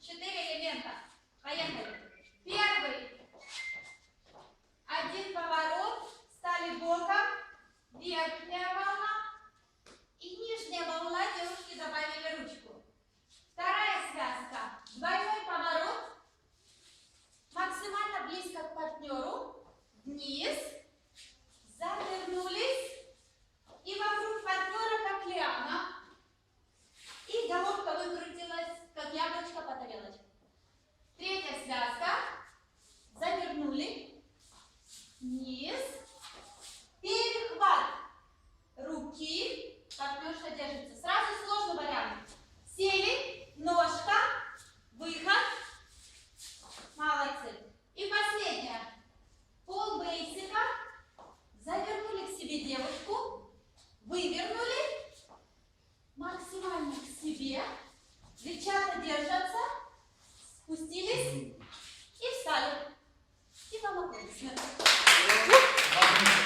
четыре элемента. Поехали. Первый. Один поворот. Стали боком. Верхняя волна. И нижняя волна. Девушки добавили ручку. Вторая связка. Двойной поворот. Максимально близко к партнеру. Вниз. Вывернули. Максимально к себе. Девчата держатся. Спустились и встали. И вам аплодисменты.